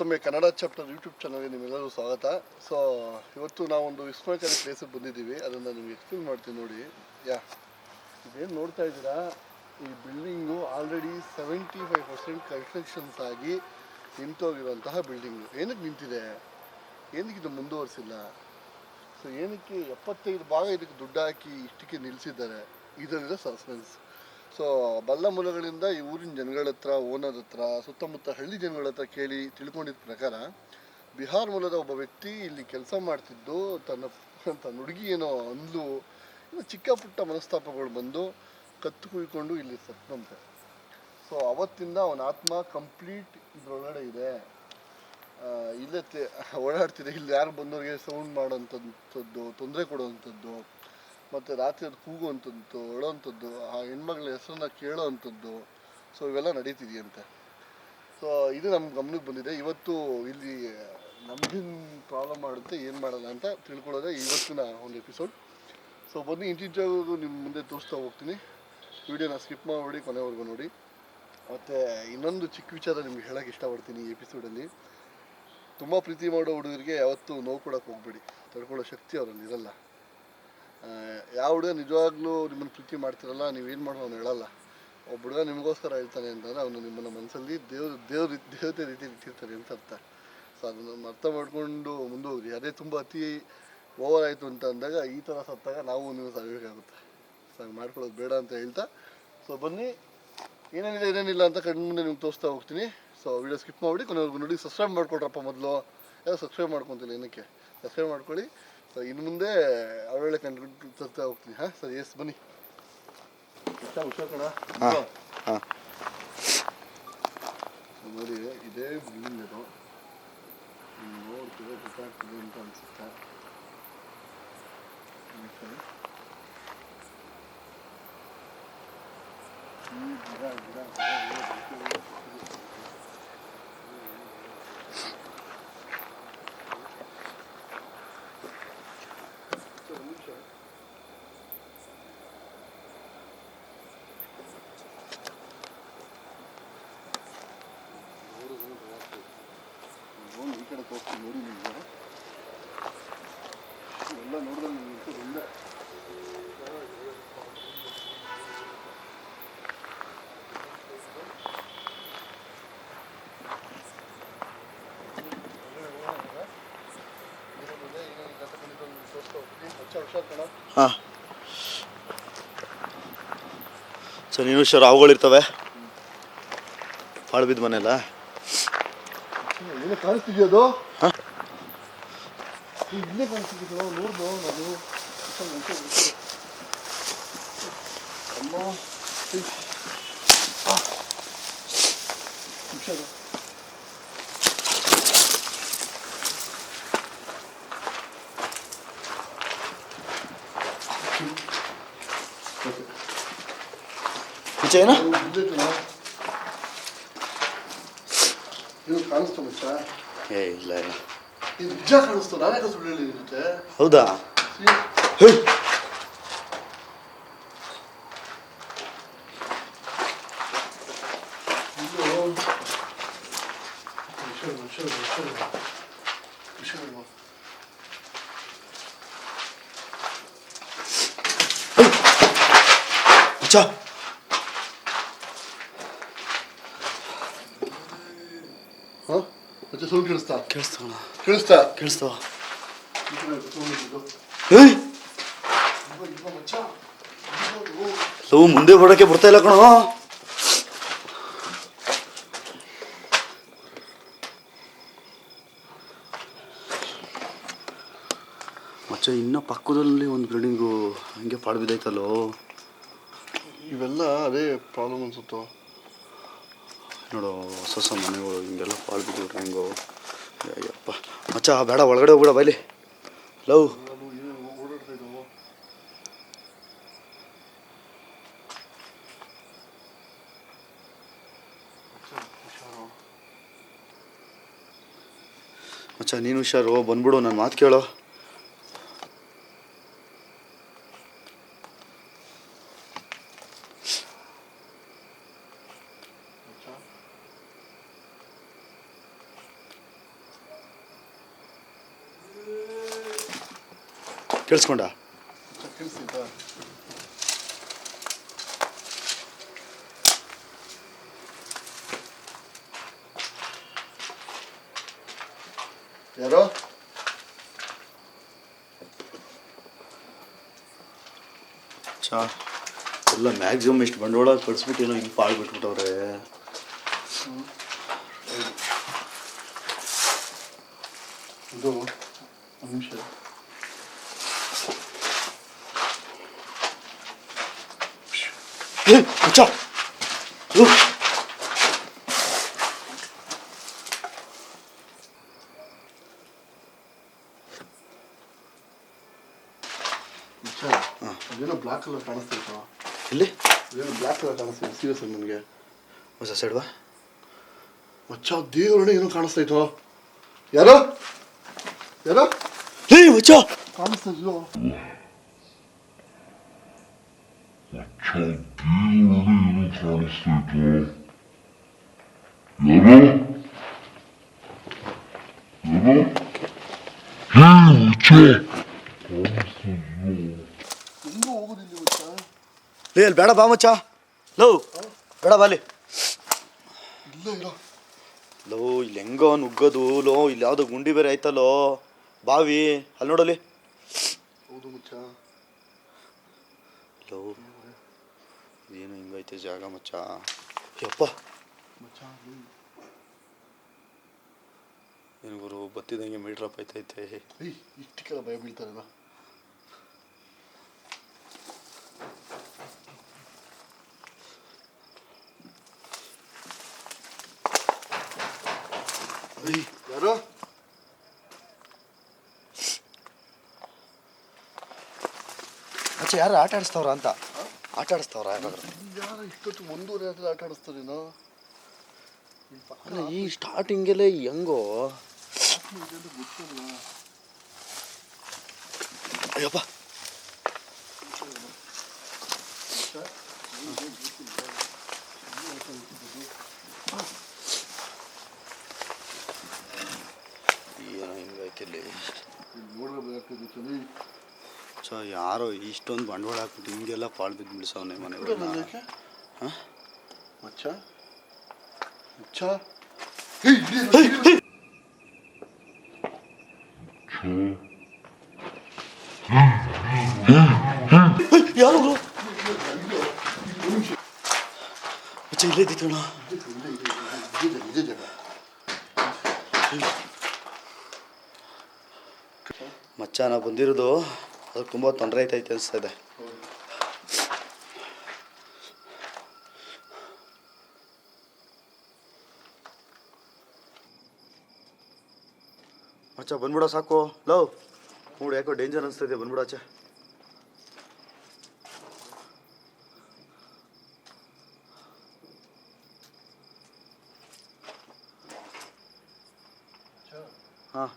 ಮತ್ತೊಮ್ಮೆ Kannada chapter YouTube ಚಾನಲ್ಗೆ ನಿಮ್ಮೆಲ್ಲರೂ ಸ್ವಾಗತ. ಸೊ ಇವತ್ತು ನಾವೊಂದು ವಿಸ್ಮಯಕಾರಿ ಪ್ಲೇಸಿಗೆ ಬಂದಿದ್ದೀವಿ. ಅದನ್ನು ನಿಮ್ಗೆ ಎಕ್ಸ್ಪ್ಲೇನ್ ಮಾಡ್ತೀನಿ ನೋಡಿ. ಯಾ, ಇದೇನು ನೋಡ್ತಾ ಇದ್ದೀರಾ? ಈ building already seventy five percent constructions ಆಗಿ ನಿಂತೋಗಿರುವಂತಹ ಬಿಲ್ಡಿಂಗು ಏನಕ್ಕೆ ನಿಂತಿದೆ? ಏನಕ್ಕೆ ಇದು ಮುಂದುವರಿಸಿಲ್ಲ? ಸೊ ಏನಕ್ಕೆ ಎಪ್ಪತ್ತೈದು ಭಾಗ ಇದಕ್ಕೆ ದುಡ್ಡು ಹಾಕಿ ಇಷ್ಟಕ್ಕೆ ನಿಲ್ಲಿಸಿದ್ದಾರೆ ಇದರಿಂದ ಸಸ್ಪೆನ್ಸ್ ಸೊ, ಬಲ್ಲ ಮೂಲಗಳಿಂದ ಈ ಊರಿನ ಜನಗಳ ಹತ್ರ, ಓನರ್ ಹತ್ರ, ಸುತ್ತಮುತ್ತ ಹಳ್ಳಿ ಜನಗಳ ಹತ್ರ ಕೇಳಿ ತಿಳ್ಕೊಂಡಿದ್ದ ಪ್ರಕಾರ, ಬಿಹಾರ್ ಮೂಲದ ಒಬ್ಬ ವ್ಯಕ್ತಿ ಇಲ್ಲಿ ಕೆಲಸ ಮಾಡ್ತಿದ್ದು, ತನ್ನ ತನ್ನ ಹುಡುಗಿ ಏನೋ ಅಂದ್ಲು ಚಿಕ್ಕ ಪುಟ್ಟ ಮನಸ್ತಾಪಗಳು ಬಂದು ಕತ್ತು ಕುಯ್ಕೊಂಡು ಇಲ್ಲಿ ಸತ್ತಂತೆ ಸೊ, ಅವತ್ತಿಂದ ಅವನ ಆತ್ಮ ಕಂಪ್ಲೀಟ್ ಇದ್ರೊಳಗಡೆ ಇದೆ. ಇಲ್ಲತ್ತೆ, ಓಡಾಡ್ತಿದೆ, ಇಲ್ಲಿ ಯಾರು ಬಂದವ್ರಿಗೆ ಸೌಂಡ್ ಮಾಡೋಂಥದ್ದು ತೊಂದರೆ ಕೊಡುವಂಥದ್ದು. ಮತ್ತು ರಾತ್ರಿ ಅದು ಕೂಗುವಂಥದ್ದು, ಅಳೋವಂಥದ್ದು, ಆ ಹೆಣ್ಮಗಳ ಹೆಸರನ್ನ ಕೇಳೋವಂಥದ್ದು ಸೊ ಇವೆಲ್ಲ ನಡೀತಿದೆಯಂತೆ. ಸೊ ಇದು ನಮ್ಮ ಗಮನಕ್ಕೆ ಬಂದಿದೆ. ಇವತ್ತು ಇಲ್ಲಿ, ನಮಗೇನು ಪ್ರಾಬ್ಲಮ್ ಮಾಡುತ್ತೆ ಏನು ಮಾಡಲ್ಲ ಅಂತ ತಿಳ್ಕೊಳ್ಳೋದೇ ಇವತ್ತಿನ ಒಂದು ಎಪಿಸೋಡ್ ಸೊ ಬನ್ನಿ ಇಂಟಿಂಚಾಗೂ ನಿಮ್ಮ ಮುಂದೆ ತೋರಿಸ್ತಾ ಹೋಗ್ತೀನಿ. ವಿಡಿಯೋನ ಸ್ಕಿಪ್ ಮಾಡಿ ಕೊನೆವರೆಗೂ ನೋಡಿ. ಮತ್ತು ಇನ್ನೊಂದು ಚಿಕ್ಕ ವಿಚಾರ ನಿಮ್ಗೆ ಹೇಳೋಕ್ಕೆ ಇಷ್ಟಪಡ್ತೀನಿ ಈ ಎಪಿಸೋಡಲ್ಲಿ ತುಂಬ ಪ್ರೀತಿ ಮಾಡೋ ಹುಡುಗರಿಗೆ ಯಾವತ್ತೂ ನೋವು ಕೊಡೋಕೆ ಹೋಗ್ಬೇಡಿ. ತಡ್ಕೊಳ್ಳೋ ಶಕ್ತಿ ಅವರಲ್ಲಿ ಇರಲ್ಲ. ಯಾವ ಹುಡುಗ ನಿಜವಾಗ್ಲೂ ನಿಮ್ಮನ್ನು ಪ್ರೀತಿ ಮಾಡ್ತಿರಲ್ಲ ನೀವೇನು ಮಾಡೋ ಅವ್ನು ಹೇಳಲ್ಲ. ಒಬ್ಬ ಹುಡುಗ ನಿಮಗೋಸ್ಕರ ಹೇಳ್ತಾನೆ ಅಂತಂದರೆ ಅವನು ನಿಮ್ಮನ್ನ ಮನಸ್ಸಲ್ಲಿ ದೇವ್ರ ದೇವ್ರ, ದೇವತೆ ರೀತಿ ಇಟ್ಟಿರ್ತಾರೆ ಅಂತ ಅರ್ಥ. ಸೊ ಅದನ್ನು ಅರ್ಥ ಮಾಡಿಕೊಂಡು ಮುಂದೆ ಹೋಗ್ರಿ ಅದೇ ತುಂಬ ಅತಿ ಓವರ್ ಆಯಿತು ಅಂತ ಅಂದಾಗ ಈ ಥರ ಸತ್ತಾಗ ನಾವು ನೀವು ಸಾಗಬೇಕಾಗುತ್ತೆ ಸೊ ಮಾಡ್ಕೊಳ್ಳೋದು ಬೇಡ ಅಂತ ಹೇಳ್ತಾ. ಸೊ ಬನ್ನಿ. ಏನೇನಿದೆ, ಏನೇನಿಲ್ಲ ಅಂತ ಕಣ್ಣು ಮುಂದೆ ನಿಮ್ಗೆ ತೋರಿಸ್ತಾ ಹೋಗ್ತೀನಿ. ಸೊ ವಿಡಿಯೋ ಸ್ಕಿಪ್ ಮಾಡಿ ಕೊನೆವರೆಗೂ ನೋಡಿ. ಸಬ್ಸ್ಕ್ರೈಬ್ ಮಾಡ್ಕೊಡ್ರಪ್ಪ ಮೊದಲು. ಯಾರು ಸಬ್ಸ್ಕ್ರೈಬ್ ಮಾಡ್ಕೊತಿಲ್ಲ, ಏನಕ್ಕೆ? ಸಬ್ಸ್ಕ್ರೈಬ್ ಮಾಡ್ಕೊಳ್ಳಿ. ಸೊ ಇನ್ನು ಮುಂದೆ ಒಳ್ಳೊಳ್ಳೆ ಕಂಡು ತರ್ತಾ ಹೋಗ್ತೀನಿ. ಹಾಂ ಸರ್ ಎಸ್ ಬನ್ನಿ. ಹುಷಾರು ಕಣ? ಹಾಂ ಹಾಂ. ನೋಡಿ ಇದೇ ಬಿಲ್ಡಿಂಗ್ ಇದು ನೀವು ನೋಡ್ತೀವಿ ಗೊತ್ತಾಗ್ತದೆ ಅಂತ ಅನ್ಸುತ್ತೆ Okay. ಈ ಗಿಡ ಗಿಡ ಗಿಡ ಎಲ್ಲ ಬೆಳ್ಕೊಂಡು ಹೋಗ್ತಿದೆ. ಸರ್, ಒಂದ್ ನಿಮಿಷ. ನೋಡಿದ್ರೆ ಗೊತ್ತಾಗ್ತದೆ. ಕಡೆ ತೋರಿಸ್ತೀನಿ ನೋಡಿ ನಿಮಗೆ ಎಲ್ಲ ನೋಡಿದ್ರೆ ಹಾಂ. ಸೊ ನೀನು ಹುಷಾರು ಅವುಗಳಿರ್ತವೆ. ಹಾಳು ಬಿದ್ದ ಮನೆಯಲ್ಲ? ಏನು ಕಾಣಿಸ್ತಿದ್ಯಾ ಅದು ಹಾಂ ನೀನ್ ಇಲ್ಲೇ ಕಾಣಿಸ್ತಿದ್ಯೋ ನೋಡ್ದು ನಾನು ಹುಷಾರ್, ಹುಷಾರ್, ಹುಷಾರ್. ಅಮ್ಮ ಏಯ್. ಆ. ಹುಷಾರು. ಓಕೆ. ನಿಜ ಏನು ಇದು ಇದು ಕಾಣಿಸ್ತು ಏ ಇಲ್ಲ ನಿಜ ಕಾಣಿಸ್ತು ನಾನೇ ಹೇಳಿದ್ದೀನಿ ಮತ್ತೆ ಹೌದಾ See? ಹೇ ಇದು ಹುಷಾರು ಹುಷಾರು ಹುಷಾರು ಹುಷಾರು ಹುಚ್ಚ ಹಾಂ ಮತ್ತೆ ಸೌಂಡ್ ಕೇಳಿಸ್ತವ ಕೇಳಿಸ್ತಾ ಕೇಳಿಸ್ತವ. ಏಯ್. ಲವ್ ಮುಂದೆ ಬರೋಕ್ಕೆ ಬರ್ತಾ ಇಲ್ಲ ಕಣೋ ಮಚ್ಚ ಇನ್ನ ಪಕ್ಕದಲ್ಲಿ ಒಂದು ಬಿಲ್ಡಿಂಗು ಹಂಗೆ ಪಾಳು ಬಿದ್ದೈತಲ್ಲೋ ಇವೆಲ್ಲ ಅದೇ ಪ್ರಾಬ್ಲಮ್ ಅನ್ಸುತ್ತೋ ನೋಡು ಹೊಸ ಹೊಸ ಮನೆಗಳು ಹಿಂಗೆಲ್ಲ ಪಾಳು ಬಿದ್ದಿವ್ರೆ ಹೆಂಗೋ ಅಯ್ಯಪ್ಪ. ಮಚ್ಚ ಬೇಡ ಒಳಗಡೆ ಹೋಗ್ಬಿಡ ಬೈಲಿ. ಲವ್. ಮಚ್ಚ ನೀನು ಹುಷಾರು ಬಂದ್ಬಿಡು ನನ್ನ ಮಾತು ಕೇಳೋ. ಕೇಳಿಸ್ಕೊಂಡ. ಯಾರೋ? ಚಾ ಎಲ್ಲ ಮ್ಯಾಕ್ಸಿಮಮ್ ಇಷ್ಟು ಬಂಡವಾಳ ಕಳಿಸ್ಬಿಟ್ಟು ಏನೋ ಹಿಂಗೆ ಪಾಳ್ಬಿಟ್ಬಿಟ್ಟವ್ರೆ ಇದು ನಿಮಿಷ. ನಿಮಿಷ ಅದೇನೋ ಬ್ಲ್ಯಾಕ್ ಕಲರ್ ಕಾಣಿಸ್ತಾ ಇತ್ತು ಎಲ್ಲಿ ಅದೇನೋ ಬ್ಲ್ಯಾಕ್ ಕಲರ್ ಕಾಣಿಸ್ತಾ ಇದೆ ಸೀರಿಯಸ್ ನನಗೆ ಹೊಸ ಸೈಡ್ವಾ ಮಚ್ಚಾ ಮಚ್ಚ ದೇವರೇ ಏನೋ ಕಾಣಿಸ್ತಾ ಇತ್ತು ಯಾರೋ ಯಾರೋ ಏ ಮಚ್ಚ ಕಾಣಿಸ್ತಾ ಇದ್ಲು ಏನು ಕಾಣಿಸ್ತೈತೋ ಯಾರೋ ಯಾರೋ ಹೇ ಹುಚ್ಚ ಲೇ ಅಲ್ಲಿ ಬೇಡ ಬಾ ಮಚ್ಚ. ಲವ್ ಬೇಡ ಬಾಲಿ ಲೋ, ಇಲ್ಲಿ ಹೆಂಗೋ ನುಗ್ಗೋದು, ಲೋ, ಇಲ್ಲಿ ಯಾವುದೋ ಗುಂಡಿ ಬೇರೆ ಆಯ್ತಲ್ಲೋ. ಬಾವಿ, ಅಲ್ಲಿ ನೋಡಲಿ ಲೋ ಇದೇನು ಹಿಂಗೈತೆ ಜಾಗ ಮಚ್ಚ ಯಪ್ಪ ಮಚ್ಚ ಏನು ಗುರು ಬತ್ತಿದಂಗೆ ಮೀಟ್ರಪ್ ಆಯ್ತೈತೆ ಏಯ್ ಇಷ್ಟಕ್ಕೆಲ್ಲ ಭಯ ಬೀಳ್ತಾರಲ್ಲ ಯಾರು ಆಟ ಆಡಿಸ್ತವ್ರ ಅಂತ ಆಟ ಆಡಿಸ್ತಾವ್ರ ಯಾರಾದ್ರು? ಯಾರು ಇಷ್ಟೊತ್ತು ಒಂದೂವರೆ ಆದ್ರೆ ಆಟ ಆಡಿಸ್ತಾರೇನೋ ಅಲ್ಲ ಈ ಸ್ಟಾರ್ಟಿಂಗಲ್ಲೇ ಹೆಂಗೋ? ಅಯ್ಯಪ್ಪ ಏನೋ ಹಿಂಗೈತೆ ಇಲ್ಲಿ ಇಲ್ಲಿ ನೋಡ್ಬೇಕಾಗ್ತದೆ ಚಳಿ ಸೊ ಯಾರೋ ಇಷ್ಟೊಂದು ಬಂಡವಾಳ ಹಾಕ್ಬಿಟ್ಟು ಹಿಂಗೆಲ್ಲ ಪಾಳು ಬಿದ್ದು ಬಿಡಿಸವನೆ ಮನೆಗಳನ್ನ ಹಾಂ? ಮಚ್ಚ? ಮಚ್ಚ? ಇಲ್ಲಿ ಏನು? ಯಾರು ಮಚ್ಚ ಇಲ್ಲೇ ಇದ್ದಿತ್ತಣ್ಣ ಇದೆ, ಇದೆ ಜಾಗ ಮಚ್ಚ ನಾ ಬಂದಿರೋದು ಅದು ತುಂಬ ತೊಂದರೆ ಐತೈತೆ ಅನಿಸ್ತದೆ. ಅಚ್ಚ ಬಂದ್ಬಿಡೋ ಸಾಕು. ಲವ್ ನೋಡಿ ಯಾಕೋ ಡೇಂಜರ್ ಅನಿಸ್ತೈತೆ ಬಂದ್ಬಿಡಾಚೆ ಹಾಂ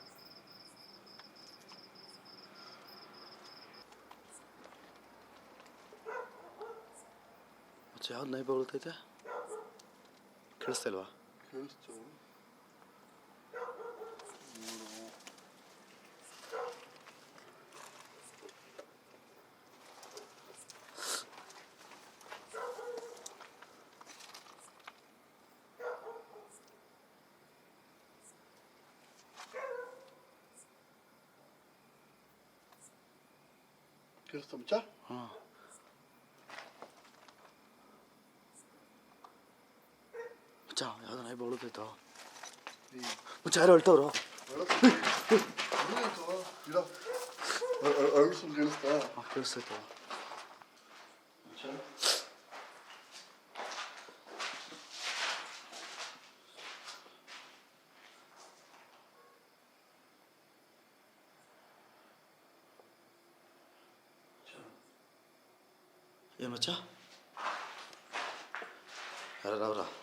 ಮಚ್ಚ ಯಾವ್ದು ನೈಪ ಬೀಳ್ತೈತೆ ಕೇಳಿಸ್ತಾ ಇಲ್ವಾ ಕೇಳಿಸ್ತು ಕೇಳಿಸ್ತಾ ಮಚ್ಚ ಹಾಂ ಮಚ್ಚ 떨어. 자를 떨어. 얼굴 좀 길었다. 아, 그랬을 때. 얘 맞자? 알아라, 알아.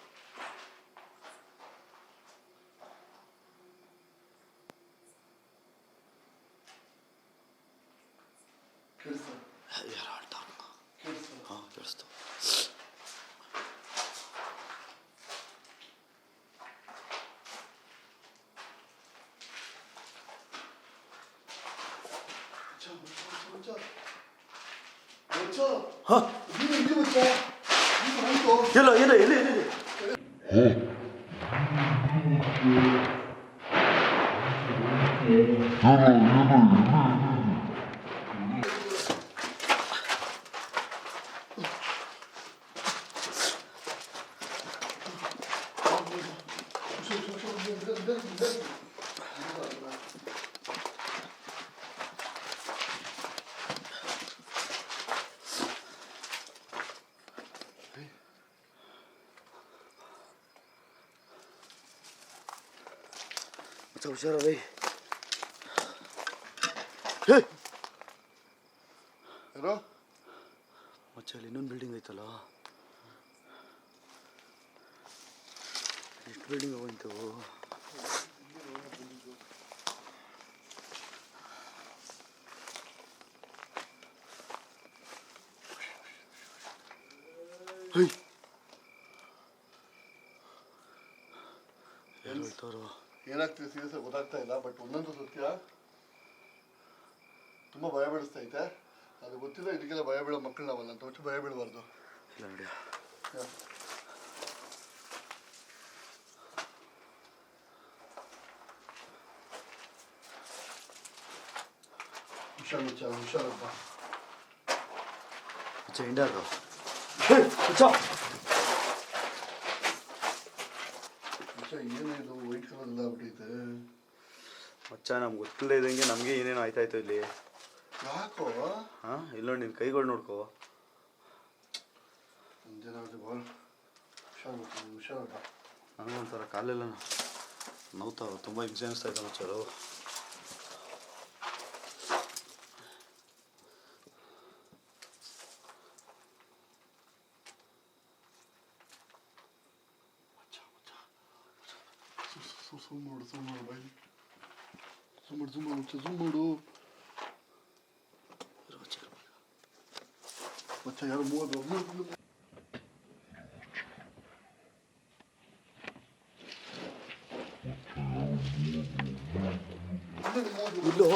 멈춰. 멈춰. 어? 니는 밀고 있어. 니는 아니고. 일로, 일로, 일로, 일로. 어? 일로, 일로, 일로. ಹುಷಾರಲ್ಲ ಹೇ ಏನೋ ಮಚ್ಚ ಅಲ್ಲಿ ಇನ್ನೊಂದು ಬಿಲ್ಡಿಂಗ್ ಐತಲ್ಲ ಎಷ್ಟು ಬಿಲ್ಡಿಂಗ್ ಅವ ಇಂಥವು ಹೈ ಯಾರು ಹೇಳ್ತಾರೋ ಏನಾಗ್ತಿದೆ ಸೀರಿಯಸ್ ಗೊತ್ತಾಗ್ತಾ ಇಲ್ಲ ಬಟ್ ಒಂದೊಂದು ಸತ್ಯ ತುಂಬ ಭಯ ಬೀಳಿಸ್ತಾ ಐತೆ. ಅದು ಗೊತ್ತಿಲ್ಲ ಇದಕ್ಕೆಲ್ಲ ಭಯ ಬೀಳೋ ಮಕ್ಕಳು ನಾವಲ್ಲ ಅಂತ ಒಟ್ಟು ಭಯ ಬೀಳಬಾರ್ದು. ಏನಾಯ್ತು ಹುಷಾರ್ ಹುಷಾರಪ್ಪ. ಏನಿದು ಆಗ್ಬಿಟ್ಟೈತೆ ಮಚ್ಚ ನಮ್ಗೆ ಗೊತ್ತಿಲ್ಲ ಇದ್ದಂಗೆ ನಮಗೆ ಏನೇನು ಆಯ್ತಾಯ್ತು ಇಲ್ಲಿ. ಯಾಕೋ? ಹಾಂ ಇಲ್ಲ ನಿನ್ನ ಕೈಗಳು ನೋಡ್ಕೋ. ನನಗೊಂಥರ ಕಾಲೆಲ್ಲ ನೋವ್ತಾವ ತುಂಬ ಹಿಂಸೆ ಅನಿಸ್ತಾ ಇದೆ ಮಚ್ಚರು. ಸುಮ್ ಮಾಡು ಸುಮ್ ಮಾಡು ಬಾಯ್ ಸುಮ್ ಮಾಡು ಸುಮ್ ಮಾಡು ಮುಚ್ಚ ಸುಮ್ ಮಾಡು ಮಚ್ಚ ಯಾರು ಮೂವತ್ತು ಮೂವತ್ತು ಇಲ್ಲೋ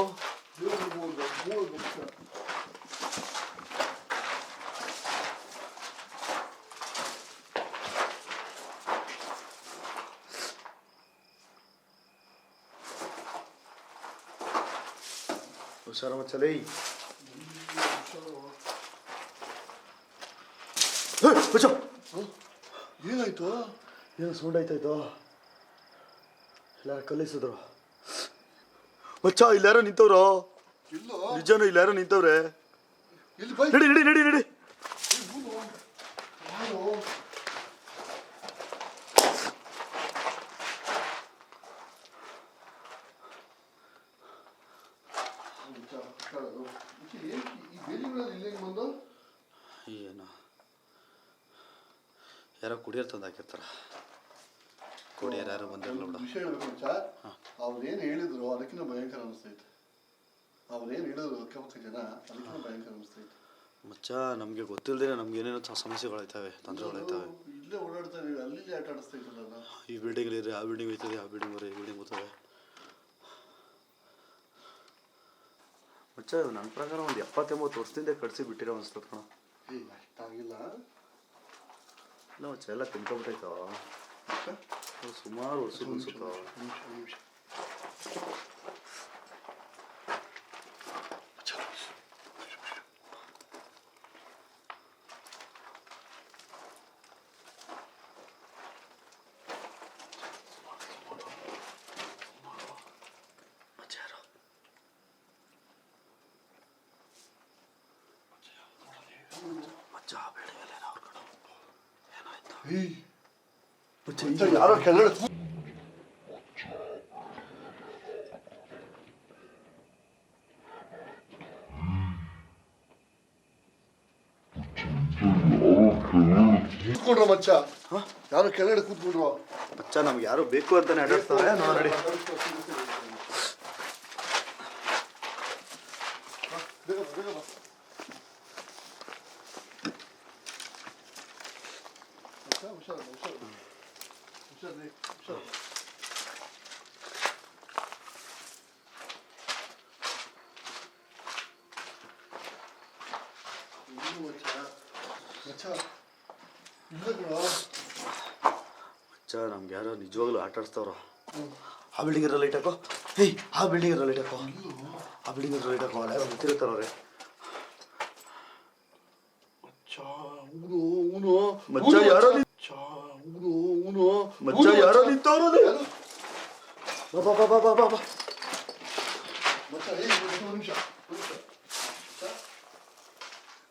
ಹುಷಾರ ಮಚ್ಚಲೇ ಬಚ್ಚ ಏನಾಯ್ತು ಏನು ಸೌಂಡ್ ಆಯ್ತಾಯ್ತು ಎಲ್ಲಾರ ಕಲಿಸಿದ್ರು ಮಚ್ಚ ಇಲ್ಲಾರೋ ನಿಂತವ್ರು? ಇಲ್ಲೋ? ನಿಜನೂ ಇಲ್ಲಾರೋ ನಿಂತವ್ರೆ? ಇಲ್ಲಿ ನಡಿ ನಡಿ ನಡಿ ನಡಿ ಯಾರು ಈ ಬೇಲಿಗಳಲ್ಲಿ ಇಲ್ಲೇ ಬಂದು ಏನು ಯಾರೋ ಕುಡಿಯೋರು ತಂದು ಹಾಕಿರ್ತಾರ. ಕುಡಿಯೋರು ಯಾರು ಬಂದಿರಲ್ಲ ಬಿಡ ವಿಷಯ ಹೇಳ್ಬೇಕು ಮಚ್ಚ ಅವ್ರೇನು ಹೇಳಿದ್ರು ಅದಕ್ಕಿಂತ ಭಯಂಕರ ಅನಿಸ್ತೈತೆ. ಅವ್ರೇನು ಹೇಳಿದ್ರು ಅಕ್ಕಪಕ್ಕ ಜನ ಅದಕ್ಕಿಂತ ಭಯಂಕರ ಅನಿಸ್ತೈತೆ. ಮಚ್ಚ ನಮಗೆ ಗೊತ್ತಿಲ್ಲದೆ ನಮ್ಗೆ ಏನೇನೋ ಸಮಸ್ಯೆಗಳಾಯ್ತವೆ ತೊಂದರೆಗಳಾಯ್ತವೆ. ಇಲ್ಲೇ ಓಡಾಡ್ತಾ ಇದೀವಿ ಅಲ್ಲಿ ಇಲ್ಲಿ ಆಟ ಆಡಿಸ್ತೈತಲ್ಲ ನಾನು ಈ ಬಿಲ್ಡಿಂಗ್ ಇದ್ರೆ ಆ ಬಿಲ್ಡಿಂಗ್ ಹೋಯ್ತದೆ ಆ ಬಿಲ್ಡಿಂಗ್ ಬರೋ ಈ ಬಿಲ್ಡಿಂಗ್ ಹೋಗ್ತವೆ. ಮಚ್ಚ ನನ್ನ ಪ್ರಕಾರ ಒಂದು ಎಪ್ಪತ್ತೆಂಬತ್ತು ವರ್ಷದಿಂದ ಕಟ್ಸಿ ಬಿಟ್ಟಿರೋ ಅನ್ಸ್ತದ ಕಣ. ಏ ಅಷ್ಟಾಗಿಲ್ಲ. ಇಲ್ಲ ಮಚ್ಚ ಎಲ್ಲ ತಿನ್ಕೊಬಿಟ್ಟೈತವ ಮಚ್ಚ ಸುಮಾರು ವರ್ಷ ಅನ್ಸುತ್ತವ ನಿಮಿಷ ನಿಮಿಷ ಮಚ್ಚ ಯಾರು ಮಚ್ಚ ಆ ಬಿಲ್ಡಿಂಗ್ ಎಲ್ಲ ಅವ್ರ ಕಣ ಯಾರೋ ಕೆಳಗಡೆ ಕೂ- ಕೂತ್ಕೊಂಡ್ರ ಮಚ್ಚ ಯಾರು ಕೆಳಗಡೆ ಕೂತ್ಕೊಂಡ್ರು ಮಚ್ಚ ನಮ್ಗೆ ಯಾರು ಬೇಕು ಅಂತಾನೆ ಆಟಾಡ್ತಾರೆ ನೋಡಿ ಬೇಗ ಬೇಗ. ಮಚ್ಚ, ಹುಷಾರು ಹುಷಾರು ಹುಷಾರು ರೀ, ಹುಷಾರು ಏನು ಮಚ್ಚ ಮಚ್ಚ ಇಲ್ಲ ಕಣೋ. ಮಚ್ಚ ನಮ್ಗೆ ಯಾರೋ ನಿಜವಾಗ್ಲೂ ಆ ಬಿಲ್ಡಿಂಗ್ ಇರೋ ಲೈಟ್ ಹಾಕೋ. ಹೇ ಆ ಬಿಲ್ಡಿಂಗ್ ಇರೋ ಲೈಟ್ ಹಾಕೋ. ಆ ಬಿಲ್ಡಿಂಗ್ ಇರೋ ಲೈಟ್ ಹಾಕೋ. ಅಲ್ಲ ಯಾರೋ ಗೊತ್ತಿರ್ತಾರವ್ರೆ ಮಚ್ಚ ಯಾರೋ ಮಚ್ಚ. ಯಾರೋ ನಿಂತವ್ರಲ್ಲ ಯಾರು? ಬಾ ಬಾ ಬಾ ಬಾ ಬಾ ಬಾ ಬಾ ಮಚ್ಚ ಏ ಒಂದು ನಿಮಿಷ ಒಂದು ನಿಮಿಷ ಮಚ್ಚ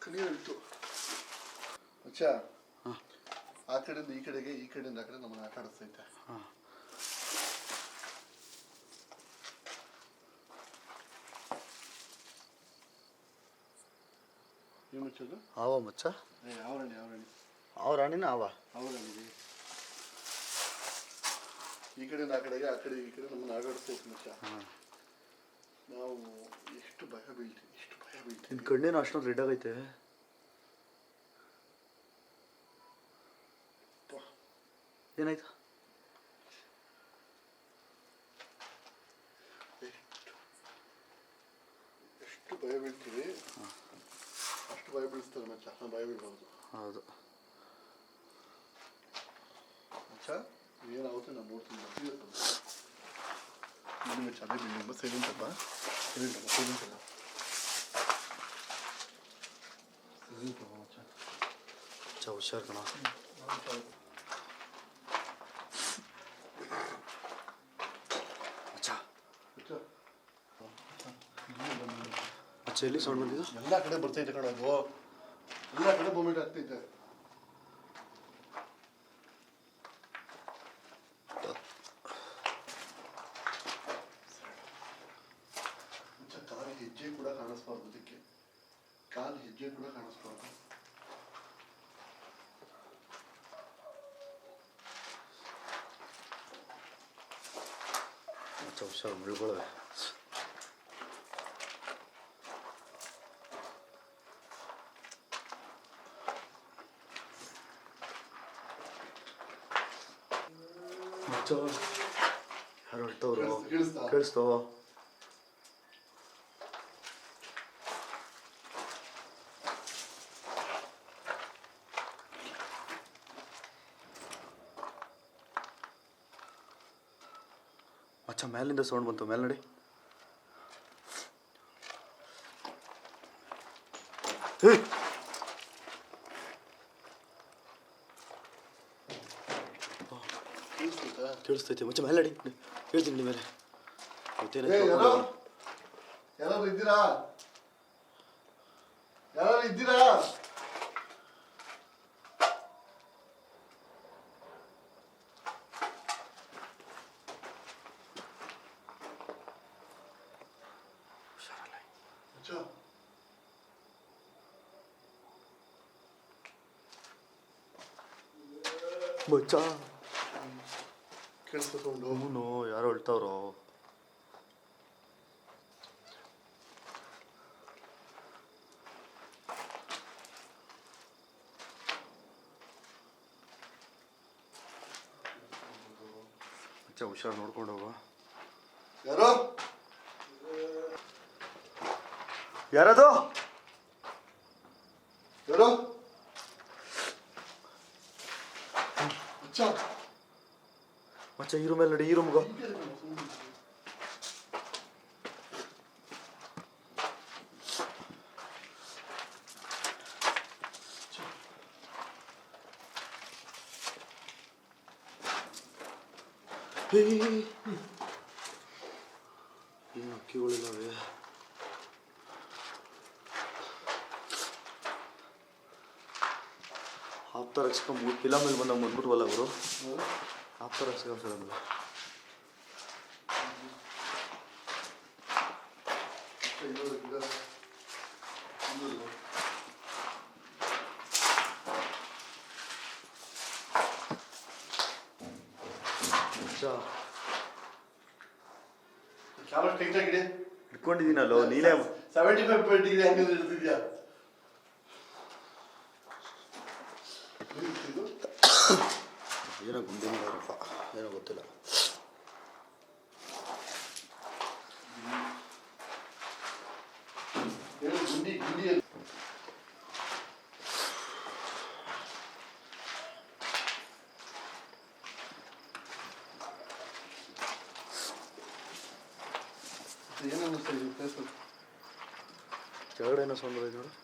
ಕ್ಲಿಯರ್ ಇತ್ತು ಮಚ್ಚ ಆ ಕಡೆಯಿಂದ ಈ ಕಡೆಗೆ ಈ ಕಡೆಯಿಂದ ಆ ಕಡೆ ನಮ್ಮನ್ನ ಆಟ ಆಡಿಸ್ತೈತೆ ಏನು ಮಚ್ಚದು? ಆವ ಮಚ್ಚ? ಏ ಯಾವರಣಿ ಯಾವರಣಿ ಅವ್ರ ರಾಣಿನ ಆವ ಅವರಲ್ಲಿ ಈ ಕಡೆಯಿಂದ ಆ ಕಡೆಗೆ ಆ ಕಡೆ ಈ ಕಡೆ ನಮ್ಮ ಆಟಾಡಿಸ್ತೈತೆ ಮಚ್ಚ. ನಾವು ಎಷ್ಟು ಭಯ ಬೀಳ್ತೀವಿ ಎಷ್ಟು ಭಯ ಬೀಳ್ತೀವಿ. ನಿನ್ ಕಣ್ಣೇನು ಅಷ್ಟೊಂದು ರೆಡ್ ಆಗೈತೆ? ಏನಾಯ್ತು ಎಷ್ಟು ಭಯ ಬೀಳ್ತೀವಿ ಅಷ್ಟು ಭಯ ನಾವು ಹೌದು. ಮಚ್ಚ ಏನಾಗುತ್ತೆ ನಾನು. ನೋಡ್ತೀನಿ ಮಚ್ಚ ಅದೇ ಬಿಲ್ಡಿಂಗ್ ಸೈಲೆಂಟ್ ಅಪ್ಪ ಸೈಲೆಂಟ್ ಅಪ್ಪ ಸೈಲೆಂಟ್ ಅಲ್ಲ ಮಚ್ಚ ಹುಷಾರ್ ಕಣ. ಮಚ್ಚ ಎಲ್ಲಿ ಸೌಂಡ್ ಬಂದಿದ್ದು? ಎಲ್ಲ ಕಡೆ ಬರ್ತೈತೆ ಕಣ ಅದು. ಎಲ್ಲ ಕಡೆ ಮೂಮೆಂಟ್ ಆಗ್ತೈತೆ ಮುಂಚೆ ಮಚ್ಚ ಯಾರು ಹೇಳ್ತವ್ರು ಕೇಳಿಸ್ತಾ? ಮಚ್ಚ ಮೇಲಿಂದ ಸೌಂಡ್ ಬಂತು. ಮೇಲೆ ನೋಡಿ. ಹೇ ಕೇಳಿಸ್ತೈತಾ? ಮುಂಚೆ ಮೇಲೆ ನಡಿ. ಹೇಳ್ತೀನಿ ನಿಮ್ಮ ಮೇಲೆ ಮತ್ತೇನಾಯ್ತು ಯಾರೋ? ಇದ್ದೀರಾ? ಯಾರು ಇದ್ದೀರಾ? ಮಚ್ಚ, ಸೌಂಡು ಅವನು ಯಾರೋ ಹೇಳ್ತಾವ್ರೋ. ಮಚ್ಚ ಹುಷಾರು ನೋಡ್ಕೊಂಡು ಹೋಗು. ಯಾರೋ? ಯಾರದು? ಯಾರೋ? ಮಚ್ಚ ಮಚ್ಚ ಈ ರೂಮಲ್ಲಿ ನೋಡಿ ಈ ರೂಮ್ಗೋ ಏನು ಅಕ್ಕಿಗಳಿದ್ದಾವೆ ಆಪ್ತ ರಕ್ಷಕ ಮೂರು ಫಿಲಮಲ್ಲಿ ಬಂದಾಗ ಬಂದ್ಬಿಟ್ವಲ್ಲ ಅವರು Автора сега се радва. ಕ್ಯಾಮರಾ ಟೆಕ್ಟಾಗಿದೆ ಹಿಡ್ಕೊಂಡಿದ್ದೀನಲ್ಲೋ ನೀನೇ ಸೆವೆಂಟಿ ಫೈವ್ ಡಿಗ್ರಿ ಹ್ಯಾಂಗಲ್ ಇರ್ತಿದ್ಯಾ ಏನು ಗುಂಡಿ ಗುಂಡಿಯಲ್ಲಿ ಏನು ಅನ್ನಿಸ್ತಾ ಇದೆ ಪ್ಲೇಸ್ ಕೆಳಗಡೆ ಏನೋ ಸೌಂದರ್ಯ ನೋಡು ಫುಲ್ಲು